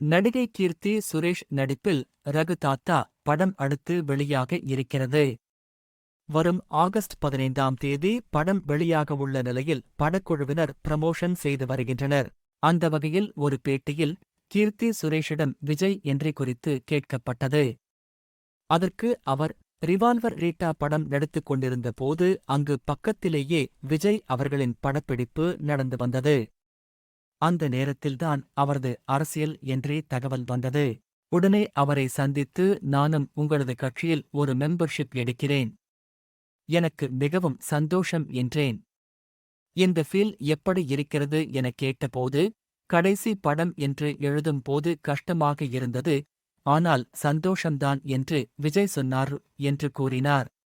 நடிகை கீர்த்தி சுரேஷ் நடிப்பில் ரகு தாத்தா படம் அடுத்து வெளியாக இருக்கிறது. வரும் ஆகஸ்ட் பதினைந்தாம் தேதி படம் வெளியாகவுள்ள நிலையில் படக்குழுவினர் ப்ரமோஷன் செய்து வருகின்றனர். அந்த வகையில் ஒரு பேட்டியில் கீர்த்தி சுரேஷிடம் விஜய் என்றி குறித்து கேட்கப்பட்டது. அதற்கு அவர் ரிவால்வர் ரீட்டா படம் நடித்துக் கொண்டிருந்த போது அங்கு பக்கத்திலேயே விஜய் அவர்களின் படப்பிடிப்பு நடந்து வந்தது. அந்த நேரத்தில்தான் அவரது அரசியல் என்றே தகவல் வந்தது. உடனே அவரை சந்தித்து நானும் உங்களது கட்சியில் ஒரு மெம்பர்ஷிப் எடுக்கிறேன். எனக்கு மிகவும் சந்தோஷம் என்றேன். இந்த ஃபீல் எப்படி இருக்கிறது எனக் கேட்டபோது கடைசி படம் என்று எழுதும் போது கஷ்டமாக இருந்தது. ஆனால் சந்தோஷம்தான் என்று விஜய் சொன்னார் என்று கூறினார்.